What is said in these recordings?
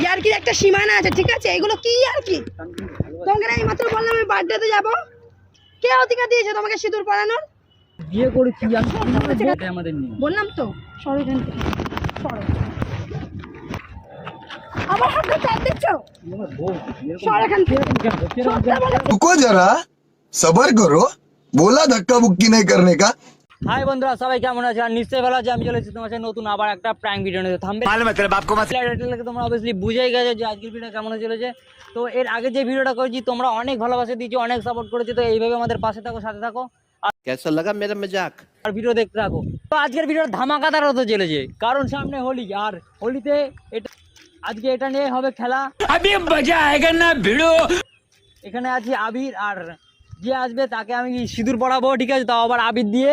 ইয়ার কি একটা সীমানা আছে ঠিক আছে এগুলো কি আর কি তোমাকে না এই মাত্র বললাম আমি বার্থডেতে যাবো কে অধিকার দিয়েছে তোমাকে সিঁদুর পরানোর বিয়ে করেছি আমি এটাই আমাদের নিয়ে বললাম তো সরো এখান থেকে সরো আবার হাতটা চাপ দিচ্ছ সর এখান থেকে সরতে বলে रुको जरा सबर करो बोला धक्का बुक्की नहीं करने का হাই বন্ধুরা সবাই কেমন আছে আর নিশ্চয়ই ভালো আছে আমি চলেছি তোমার সাথে নতুন আবার একটা প্র্যাঙ্ক ভিডিও নিয়ে। থামবে তোমরা অবভিয়াসলি বুঝেই গেছো যে আজকের ভিডিও কেমন চলেছে তো এর আগে যে ভিডিওটা করেছি তোমরা অনেক ভালোবাসা দিয়েছ অনেক সাপোর্ট করেছ তো এইভাবে আমাদের পাশে থাকো সাথে থাকো। কেসা লাগা মেরা মজাক? আর ভিডিও দেখতে থাকো। তো আজকের ভিডিওটা ধামাকাদার হতে চলেছে কারণ সামনে হোলি আর হোলিতে এটা আজকে এটা নিয়ে হবে খেলা। আমি মজা আয়েগা না ভিডিও এখানে আছি আবির আর যে আসবে তাকে আমি সিঁদুর পড়াবো ঠিক আছে? তাও আবার আবির দিয়ে।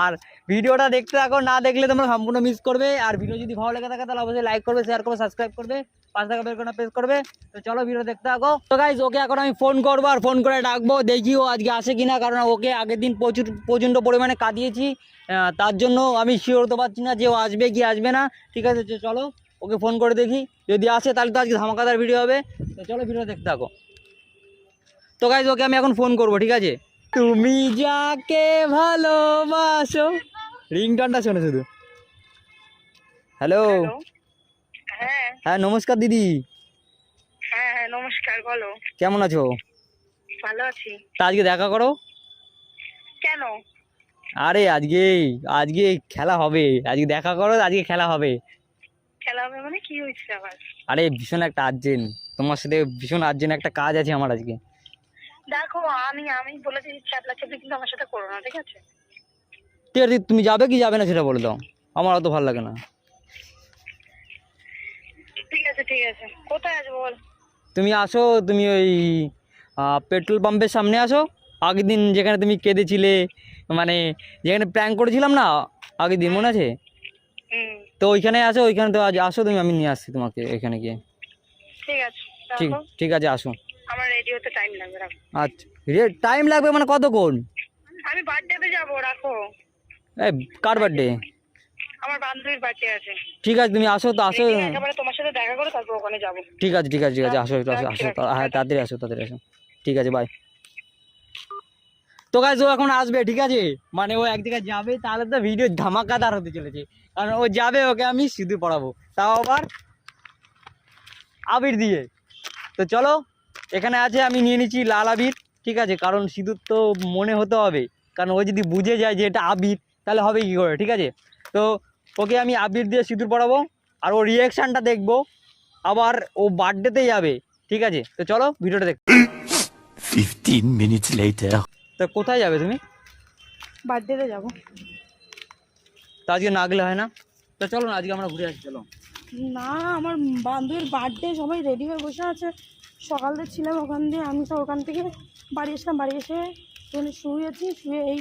আর ভিডিওটা দেখতে থাকো, না দেখলে তোমরা সম্পূর্ণ মিস করবে। আর ভিডিও যদি ভালো লেগে থাকে, তাহলে অবশ্যই লাইক করবে শেয়ার করবে সাবস্ক্রাইব করবে পাঁচ টাকা বের করে প্রেস করবে। তো চলো ভিডিও দেখতে থাকো। তো গাইজ ওকে এখন আমি ফোন করব আর ফোন করে ডাকবো, দেখি ও আজকে আসে কিনা, কারণ ওকে আগের দিন প্রচুর, প্রচণ্ড পরিমাণে কাঁদিয়েছি। তার জন্য আমি শিওর তো পারছি না যে ও আসবে কি আসবে না। ঠিক আছে চলো ওকে ফোন করে দেখি। যদি আসে, তাহলে তো আজকে ধামাকাদার ভিডিও হবে। তো চলো ভিডিও দেখতে থাকো। তো গাইজ ওকে আমি এখন ফোন করব ঠিক আছে? তুমি যাকে ভালোবাসো রিংটনটা শোনো শুধু। হ্যালো হ্যাঁ। হ্যাঁ নমস্কার দিদি। হ্যাঁ হ্যাঁ নমস্কার বলো। কেমন আছো? ভালো আছি। তা আজকে দেখা করো। কেন? আরে আজকে আজকে খেলা হবে। আজকে দেখা করো আজকে খেলা হবে। খেলা হবে মানে কি হয়েছে আবার? আরে ভীষণ একটা আর্জেন্ট তোমার সাথে ভীষণ আর্জেন্ট একটা কাজ আছে আমার আজকে। দেখো আমি আমি বলেছি চ্যাপলা চ্যাপলি কিন্তু আমার সাথে করো না ঠিক আছে? ঠিক আছে তুমি যাবে কি যাবে না সেটা বলে দাও। আমার অত ভালো লাগে না। ঠিক আছে ঠিক আছে। কোথায় আসব বল? তুমি আসো তুমি ওই পেট্রোল পাম্পের সামনে আসো। আগের দিন যেখানে তুমি কেঁদেছিলে মানে যেখানে প্র্যাঙ্ক করেছিলাম না আগের দিন মনে আছে? তো ওইখানে আসো ওইখানে তো আজ আসো তুমি আমি নিয়ে আসছি তোমাকে এখানে গিয়ে। ঠিক আছে ঠিক ঠিক আছে আসো। রেডি হতে টাইম লাগবে রাখো। আচ্ছা। টাইম লাগবে মানে কতক্ষণ? আমি বার্থডেতে যাব রাখো। এই কার বার্থডে আমার বান্ধবীর বার্থডে আছে। ঠিক আছে তুমি আসো তো আসো। একেবারে তোমার সাথে দেখা করে তারপর ওখানে যাব। ঠিক আছে ঠিক আছে ঠিক আছে আসো আসো আসো হ্যাঁ তাড়াতাড়ি আসো তাড়াতাড়ি আসো। ঠিক আছে বাই তো গাইজ ও এখন আসবে ঠিক আছে? মানে ও এক জায়গায় যাবে তাহলে তো ভিডিও ধামাকাদার হতে চলেছে। কারণ ও যাবে ওকে আমি সিঁদুর পড়াবো। তাও আবার আবির দিয়ে। তো চলো এখানে আছে আমি নিয়ে নিচ্ছি লাল আবির ঠিক আছে? কারণ সিঁদুর তো মনে হতে হবে। কারণ ও যদি বুঝে যায় যে এটা আবির তাহলে হবে কী করে ঠিক আছে? তো ওকে আমি আবির দিয়ে সিঁদুর পড়াবো আর ও রিয়াকশানটা দেখব। আবার ও বার্থডেতে যাবে ঠিক আছে? তো চলো ভিডিওটা দেখ। 15 minutes later. তো কোথায় যাবে তুমি? বার্থডেতে যাব। তো আজকে না গেলে হয় না। তো চলো না আজকে আমরা ঘুরে আসি চলো। না আমার বান্ধবীর বার্থডে সবাই রেডি হয়ে বসে আছে। সকাল থেকে ছিলাম ওখান দিয়ে আমি তো ওখান থেকে বাড়ি এসলাম বাড়ি এসে ওখানে শুয়েছি শুয়ে এই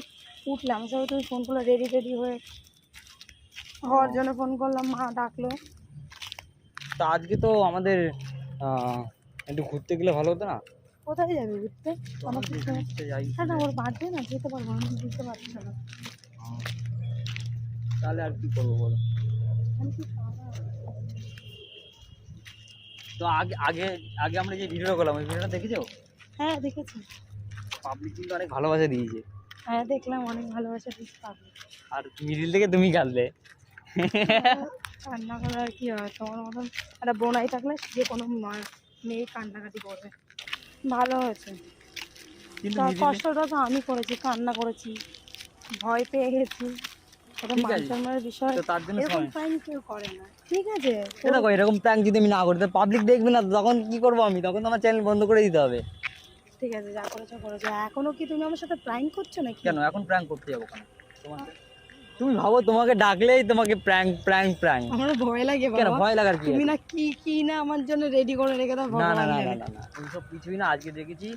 উঠলাম। সবাই তুমি ফোন করলে রেডি রেডি হয়ে হওয়ার জন্য ফোন করলাম মা ডাকলো। তা আজকে তো আমাদের একটু ঘুরতে গেলে ভালো হতো না? কোথায় যাবি ঘুরতে? আমার ঘুরতে যাই। হ্যাঁ না ওর বার্থডে না যেতে পারব আমি বুঝতে পারছি না। তাহলে আর কি করব বলো? আমি কি? তো আগে আগে আগে আমরা যে ভিডিওটা করলাম ওই ভিডিওটা দেখেছ? হ্যাঁ দেখেছি। পাবলিক কিন্তু অনেক ভালোবাসা দিয়েছে। হ্যাঁ দেখলাম অনেক ভালোবাসা দিস পাবো আর মিডিল থেকে তুমি কাঁদলে কান্না করার কি হয়? তোমার মতন একটা বোনাই থাকলে যে কোনো মেয়ে কান্নাকাটি করবে। ভালো হয়েছে। কষ্টটা তো আমি করেছি কান্না করেছি। ভয় পেয়ে গেছি। এরকম সময়- প্রাইম কেউ করে না ঠিক আছে? এ দেখো এরকম প্র্যাঙ্ক যদি আমি না করি পাবলিক দেখবে না তখন কি করব আমি? তখন আমার চ্যানেল বন্ধ করে দিতে হবে। ঠিক আছে যা করেছ করেছ। এখনও কি তুমি আমার সাথে করছ নাকি? কেন? এখন প্র্যাঙ্ক করতে যাব কেন? তুমি ভাবো তোমাকে ডাকলেই তোমাকে প্র্যাঙ্ক প্র্যাঙ্ক প্র্যাঙ্ক আমার ভয় লাগে কেন? ভয় লাগার কি তুমি না কি কি না আমার জন্য রেডি করে রেখে দাও না না না না না না। এইসব কিছুই না আজকে দেখেছি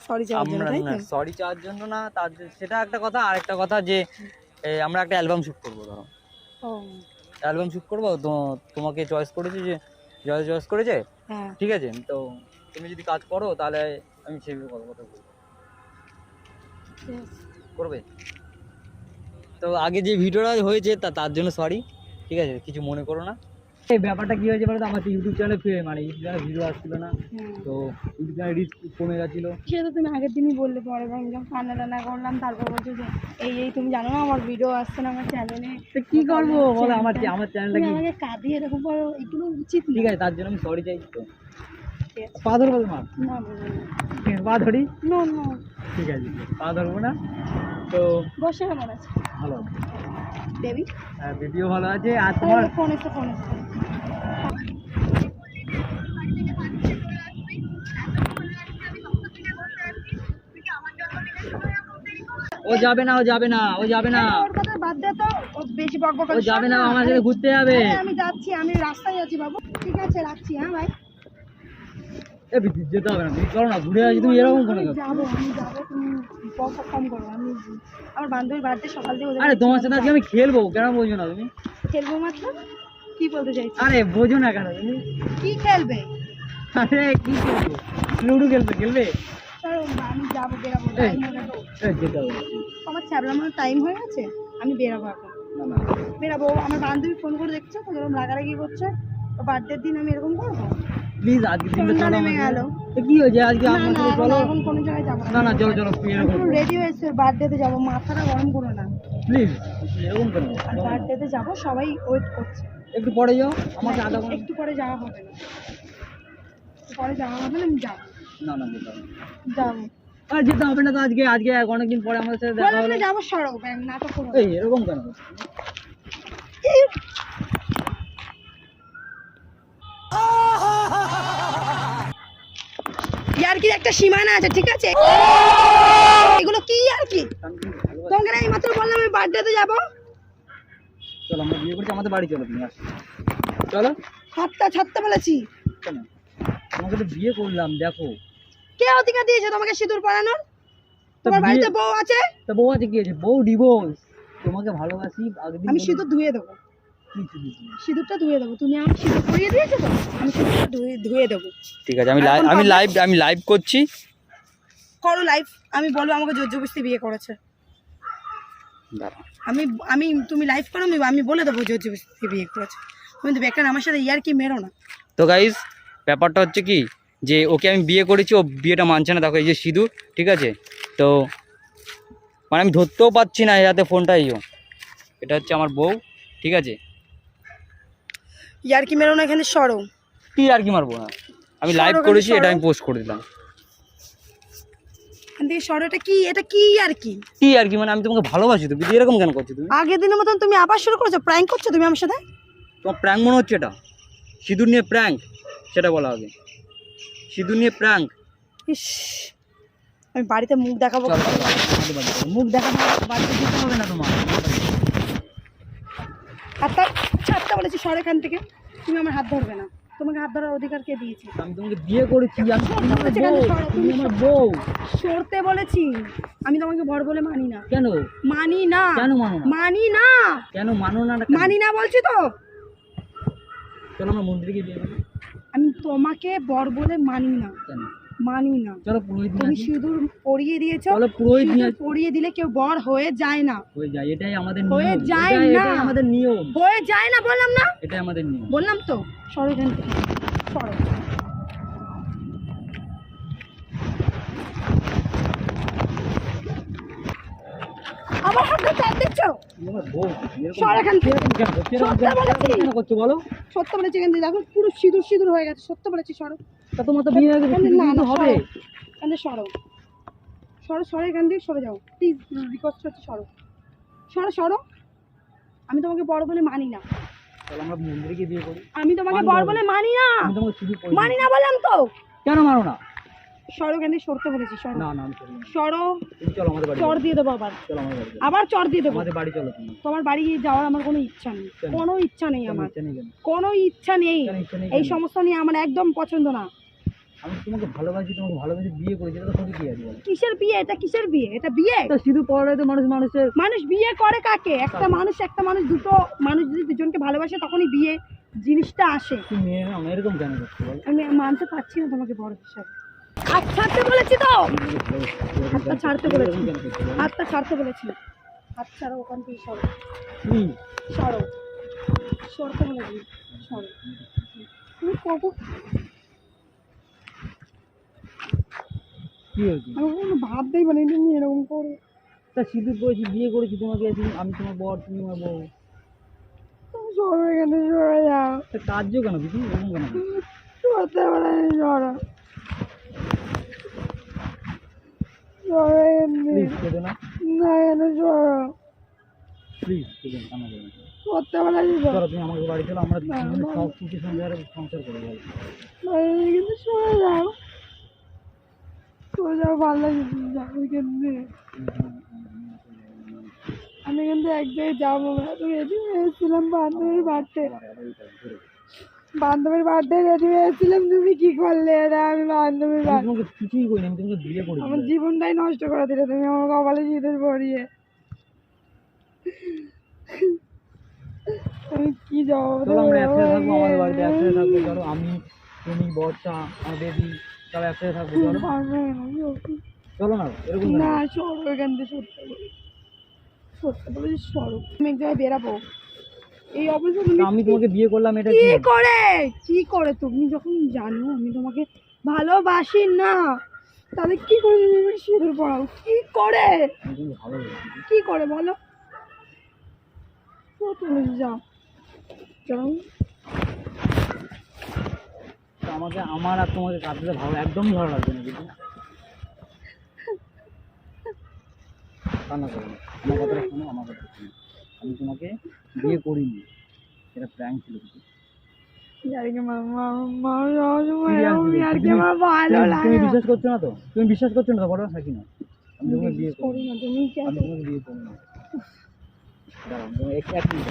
সরি চাওয়ার জন্য না সরি চাওয়ার জন্য না তার সেটা একটা কথা আর একটা কথা যে আমরা একটা অ্যালবাম শুট করব ধরো। অ্যালবাম শুট করব তো তোমাকে চয়েস করেছি যে জয়েস চয়েস করেছে? হ্যাঁ। ঠিক আছে তো তুমি যদি কাজ করো তাহলে আমি সেই কথা কথা বলব. করবে? তো আগে যে ভিডিওটা হয়েছে তা তার জন্য সরি ঠিক আছে কিছু মনে করো না। এই ব্যাপারটা কি হয়েছে বলতো? আমার ইউটিউব চ্যানেলে ফিরে মানে ইউটিউব চ্যানেলে ভিডিও আসছিল না? তো ইউটিউব চ্যানেল রিচ কমে গেছিল সে তো তুমি আগের দিনই বললে পরে আমি যখন কান্না টান্না করলাম তারপর বলছো যে এই এই তুমি জানো না আমার ভিডিও আসছে না আমার চ্যানেলে তো কি করব? বলো আমার আমার চ্যানেলটা কি? আমাকে কাঁদিয়ে এরকম করো এগুলো উচিত ঠিক আছে তার জন্য আমি সরি চাইছি তো। পা ধরবো তোমার? পা ধরি? না না। ঠিক আছে পা ধরবো না? তো বসে কেমন আছে ভালো। আছে বেবি হ্যাঁ ভিডিও ভালো আছে আর তোমার? ফোন এসে ফোন এসে ও যাবে না ও যাবে না ও যাবে না। ওর কথা বাদ দে তো ও বেশি বক বক ও যাবে না আমার সাথে ঘুরতে যাবে। আমি যাচ্ছি আমি রাস্তায় আছি বাবু। ঠিক আছে রাখছি হ্যাঁ ভাই। এ যেতে হবে না তুমি চলো না ঘুরে আসি তুমি এরকম করে যাব আমি যাব। বক কম করো আমি আমার বান্ধবীর বাড়িতে সকাল আরে তোমার সাথে আজকে আমি খেলব কেন বোঝো না তুমি? খেলব মাত্র? কি বলতে চাইছি? আরে বোঝো না কেন তুমি। কি খেলবে? আরে কি খেলব? লুডো খেলবে খেলবে? আমি যাব বেরাবো। আমার টাইম হয়ে গেছে আমি বেরাবো এখন। বেরাবো আমার বান্ধবী ফোন করে দেখছ তো এরকম রাগারাগি করছে। বার্থডের দিন আমি এরকম করব? প্লিজ আজকে দিনটা চলো নেমে আমাদের। গেল। কি হয়েছে আজকে এখন- চলো? কোনো জায়গায় যাব না। না চলো চলো এরকম। রেডি হয়েছে বার্থডেতে যাব মাথাটা গরম করো না। প্লিজ এরকম করো। আর বার্থডেতে যাব সবাই ওয়েট করছে। একটু পরে যাও আমাকে আধা ঘণ্টা। একটু পরে যাওয়া হবে না। পরে যাওয়া হবে না আমি যাব। না না যেতে হবে আর যেতে হবে না তো আজকে আজকে অনেকদিন পরে আমাদের সাথে দেখা হলো যাব সরো নাটক করো। এই এরকম কেন? করছ? ইয়ার কি একটা সীমানা আছে ঠিক আছে? এগুলো কি আর কি আমি তোমাকে না এই মাত্র বললাম আমি বার্থডেতে যাব। চলো আমরা বিয়ে করছি আমাদের বাড়ি চলো তুমি আসো। চলো। হাতটা ছাড়তে বলেছি। তোমাকে তো বিয়ে করলাম দেখো। কে অধিকার দিয়েছে তোমাকে সিঁদুর পরানোর? তোমার বাড়িতে বউ আছে? তা বউ আছে কি আছে? বউ ডিভোর্স তোমাকে ভালোবাসি আমি সিঁদুর ধুয়ে দেবো। সিঁদুরটা ধুয়ে দেবো। তুমি আমাকে সিঁদুর পরিয়ে দিয়েছ তো? আমি সিঁদুরটা ধুয়ে ধুয়ে দেবো। ঠিক আছে আমি লাইভ আমি লাইভ আমি লাইভ করছি। করো লাইফ আমি বলব আমাকে জোর জবরদস্তি বিয়ে করেছে। আমি আমি তুমি লাইভ করো আমি আমি বলে দেবো জোর জবরদস্তি বিয়ে করেছে। তুমি তো বেকার আমার সাথে ইয়ার কি মেরো না। তো গাইস ব্যাপারটা হচ্ছে কি? যে ওকে আমি বিয়ে করেছি ও বিয়েটা মানছে না। দেখো এই যে সিঁদুর ঠিক আছে? তো মানে আমি ধরতেও পাচ্ছি না এই হাতে ফোনটা এইও এটা হচ্ছে আমার বউ ঠিক আছে? ইয়ার কি মেরো না এখানে সরো। কি আর কি মারবো না? আমি লাইভ সরো, করেছি সরো। এটা আমি পোস্ট করে দিলাম। এখান থেকে সরো এটা কি এটা কি আর কি কি আর কি মানে আমি তোমাকে ভালোবাসি তো বিয়ে এরকম কেন করছ তুমি? আগের দিনের মতন তুমি আবার শুরু করেছ প্র্যাঙ্ক করছ তুমি আমার সাথে? তোমার প্র্যাঙ্ক মনে হচ্ছে এটা? সিঁদুর নিয়ে প্র্যাঙ্ক সেটা বলা আগে। সিঁদুর নিয়ে প্র্যাঙ্ক ইস আমি বাড়িতে মুখ দেখাবো। মুখ দেখাতে হবে, বাড়িতে। যেতে হবে না তোমার। হাতটা বলেছি সর এখান থেকে। তুমি আমার হাত ধরবে না। তোমাকে হাত ধরার অধিকার কে দিয়েছে? আমি তোমাকে বিয়ে করেছি তুমি আমার বউ, সরতে বলেছি। আমি তোমাকে বর বলে মানি না। কেন? মানি না। কেন মানো না? মানি না। কেন মানো না? মানি না বলছি তো। চলো আমরা মন্দিরে গিয়ে বিয়ে আমি তোমাকে বর বলে মানি না। কেন? মানি না। চলো পুরোহিত তুমি সিঁদুর পরিয়ে দিয়েছ চলো পুরোহিত। পরিয়ে দিলে কেউ বর হয়ে যায় না। হয়ে যায় এটাই আমাদের হয়ে যায় না। আমাদের নিয়ম। হয়ে যায় না বললাম না? এটাই আমাদের নিয়ম। বললাম তো সরো এখান থেকে। সরো। আমার চাপ দিচ্ছ? সর এখান থেকে। সত্যি বলেছি। সত্য এখান থেকে। দেখো পুরো সিঁদুর সিঁদুর হয়ে গেছে। সত্য বলেছি সরো। তা তোমার তো বিয়ে হয়ে গেছে না হবে। সরো। এখান থেকে সরো। সরো সরো এখান থেকে সরে যাও। প্লিজ রিকোয়েস্ট হচ্ছে সরো। সরো সরো। আমি তোমাকে বড় বলে মানি না। চলো আমরা মন্দিরে গিয়ে বিয়ে করি। আমি তোমাকে বড় বলে মানি না। আমি তোমাকে শুধু মানি না বললাম তো। কেন মানো না? সরো এখান থেকে সরতে বলেছি সরো। না না। সরো। চলো আমাদের বাড়ি। চর দিয়ে দেবো আবার। চলো আমাদের বাড়ি। আবার চর দিয়ে দেবো। আমাদের বাড়ি চলো তোমার বাড়ি যাওয়ার আমার কোনো ইচ্ছা নেই। কোনো? ইচ্ছা নেই আমার। কেন? ইচ্ছা নেই। এই? সমস্ত নিয়ে আমার একদম পছন্দ না। আমি তোমাকে ভালোবাসি তোমাকে ভালোবাসি বিয়ে করেছি এটা তো ক্ষতি কি আছে বলো? কিসের বিয়ে? এটা কিসের বিয়ে? এটা বিয়ে? তা শুধু পড়ালে তো মানুষ মানুষের মানুষ বিয়ে করে কাকে? একটা মানুষ একটা মানুষ দুটো মানুষ যদি দুজনকে ভালোবাসে তখনই বিয়ে জিনিসটা আসে। তুমি এরকম কেন করছ আমি মানতে পারছি না তোমাকে বড় হিসাবে। হাত ছাড়তে বলেছি তো? হাতটা ছাড়তে বলেছি? হাতটা ছাড়তে বলেছি। হাত ছাড়ো ওখান থেকে সরো। সরো। সরতে বলে দিই সরো। তুমি কখন কি হয়েছে? আমি কখনো ভাবতেই তুমি এরকম করে। তা সিঁদুর পরেছি বিয়ে করেছি তোমাকে আমি তোমার বর তুমি আমার বউ। তুমি এখানে সরে যাও তা কার্য কেন দিদি এরকম কেন? সরতে পারিনি সরো। সরো এখানে কেঁদো না। না এখানে সরো। প্লিজ কেঁদো না কান্না করো না। সরো তুমি আমাকে বাড়ি চলো আমরা। সব সংসারে সংসার করে যাব। কিন্তু সরে যাও। যাও ভালো লাগে যাও কিন্তু আমি কিন্তু এক জায়গায় যাব। রেডি হয়েছিলাম বান্ধবীর বার্থডে বান্ধবীর বার্থডে রেডি হয়েছিলাম তুমি কি করলে? আমি বান্ধবীর কিছুই করিনি বিয়ে আমার জীবনটাই নষ্ট করে দিলে তুমি আমার কপালে শীতের পরিয়ে। আমি কি জবাব দেবো আমি তুমি বর্ষা আমার বেবি সব একসাথে থাকব চলো। না, চলো এরকম না সরো এখান থেকে সরতে সরতে বলেছি সরো। আমি এক জায়গায় বেরাবো। এই অবস্থা তুমি আমি তোমাকে বিয়ে করলাম এটা কি করে? কি করে তুমি যখন জানো আমি তোমাকে ভালোবাসি না তাহলে কি করে তুমি সিঁদুর পড়াও? কি করে? কি করে বলো? তুমি যাও। যাও। আমাকে আমার আর তোমাকে কাঁদতে ভালো একদমই ভালো লাগবে না দিদি কান্না করো না। আমার কথাটা শোনো আমার কথা শোনো। আমি তোমাকে বিয়ে করিনি। এটা প্র্যাঙ্ক ছিল ইয়ার্কি তুমি-। বিশ্বাস করছ না তো? তুমি বিশ্বাস করছ না তো? বলো থাকি না আমি তোমাকে বিয়ে করি না তুমি আমি তোমাকে বিয়ে করি না দাঁড়াও এক মিনিট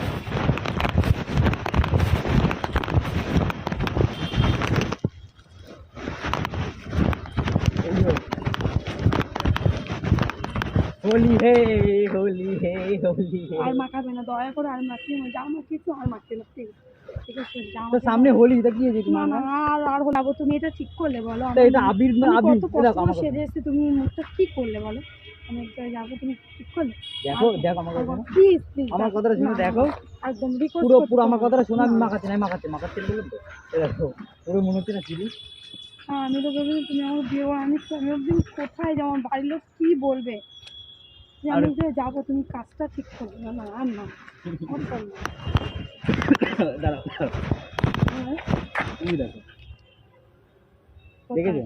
হোলি হে হোলি হে হোলি হে। আর মাখাবে না দয়া করে আর মাখিয়ে না যা মাখিয়েছো আর মাখিয়ে না প্লিজ ঠিক আছে যা তো সামনে হোলি তা কি হয়েছে না তোমার না আর আর হলাবো তুমি এটা ঠিক করলে বলো তা এটা আবির না আবির কত এটা কষ্ট সেজে এসেছি তুমি মুখটা ঠিক করলে বলো। আমি এক জায়গায় যাব তুমি ঠিক করলে? দেখো দেখো আমার কথা প্লিজ প্লিজ আমার কথাটা শুনে দেখো। একদম রিকোয়েস্ট পুরো পুরো আমার কথাটা শোনো আমি মাখাচ্ছি না আমি মাখাচ্ছি মাখাচ্ছি না বললাম তো। দেখো পুরো মনে হচ্ছে না চিলি? হ্যাঁ আমি তো ভেবেছি তুমি আমার বিয়ে আমি আমি কোথায় যাব আমার বাড়ির লোক কী বলবে? যে আমি যে যাব তুমি কাজটা ঠিক করবে? না না আর না। দাঁড়াও তুমি দেখো। দেখেছ?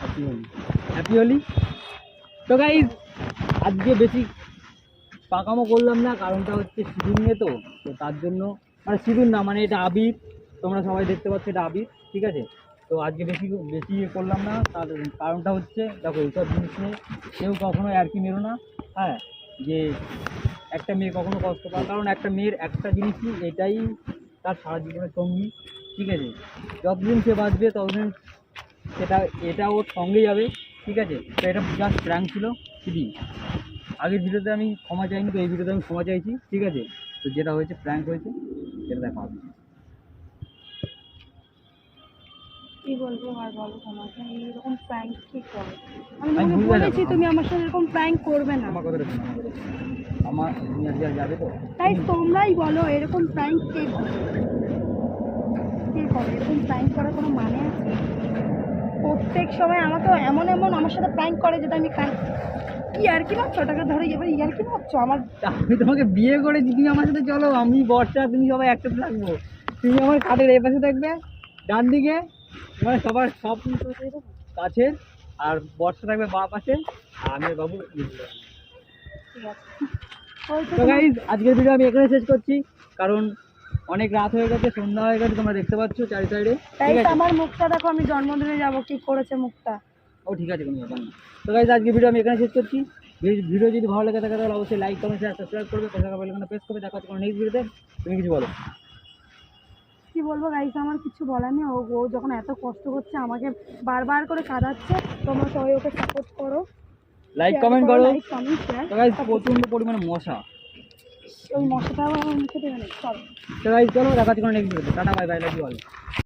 হ্যাপি হোলি হ্যাপি হোলি তো গাইজ আজকে বেশি পাকামো করলাম না কারণটা হচ্ছে সিঁদুর নিয়ে তো তো তার জন্য মানে সিঁদুর না মানে এটা আবির। তোমরা সবাই দেখতে পাচ্ছ এটা আবির ঠিক আছে? তো আজকে বেশি বেশি ইয়ে করলাম না, তার কারণটা হচ্ছে, দেখো এইসব জিনিস নিয়ে কেউ কখনো আর কি মেরো না হ্যাঁ যে একটা মেয়ে কখনো কষ্ট পায়, কারণ একটা মেয়ের একটা জিনিসই এটাই তার সারা জীবনের সঙ্গী, ঠিক আছে? যতদিন সে বাঁচবে, ততদিন সেটা, এটা ওর সঙ্গে যাবে, ঠিক আছে? তো এটা জাস্ট প্র্যাঙ্ক ছিল দিদি আগের ভিডিওতে আমি ক্ষমা চাইনি, তো এই ভিডিওতে আমি ক্ষমা চাইছি, ঠিক আছে? তো যেটা হয়েছে প্র্যাঙ্ক হয়েছে, সেটা দেখা হবে। কি বলব আর বলো তোমাকে? এরকম প্র্যাঙ্ক কি করে? আমি তোমাকে বলেছি তুমি আমার সাথে এরকম প্র্যাঙ্ক করবে না। আমার যাবে তো? তাই তোমরাই বলো এরকম প্র্যাঙ্ক কে করে? কে করে? এরকম প্র্যাঙ্ক করার কোনো মানে আছে? প্রত্যেক সময় আমাকে এমন এমন আমার সাথে প্র্যাঙ্ক করে যেটা আমি প্র্যাঙ্ক ইয়ার কি ভাবছ ওটাকে ধরে এবার ইয়ার কি ভাবছ আমার আমি তোমাকে বিয়ে করেছি তুমি আমার সাথে চলো। আমি বর্ষা তুমি সবাই একসাথে থাকব। তুমি আমার খাটের এই পাশে থাকবে? ডান দিকে মানে সবার সব কাছের আর বর্ষা থাকবে বা পাশে আর আমি বাবু আছে তো গাইজ আজকের ভিডিও আমি এখানে শেষ করছি কারণ অনেক রাত হয়ে গেছে সন্ধ্যা হয়ে গেছে তোমরা দেখতে পাচ্ছ চারি সাইডে তাই আছে? আমার মুখটা দেখো আমি জন্মদিনে যাব কি করেছে মুখটা? ও ঠিক আছে কোনো ব্যাপার না। তো গাইজ আজকে ভিডিও আমি এখানে শেষ করছি। ভিডিও যদি ভালো লাগে থাকে তাহলে অবশ্যই লাইক কমেন্ট শেয়ার সাবস্ক্রাইব করবে পাশে থাকা প্রেস করবে দেখা হচ্ছে কোনো নেক্সট ভিডিওতে তুমি কিছু বলো। কি বলব গাইস আমার কিছু বলার নেই। ও ও যখন এত কষ্ট করছে আমাকে বারবার করে কাঁদাচ্ছে। তোমরা সবাই ওকে সাপোর্ট করো। লাইক কমেন্ট করো তো গাইজ প্রচণ্ড পরিমাণে মশা। ওই মশাটা আমার মুখে দেবে না চলো। তো গাইজ চলো দেখা হচ্ছে কোনো নেক্সট ভিডিওতে tata bye bye love you all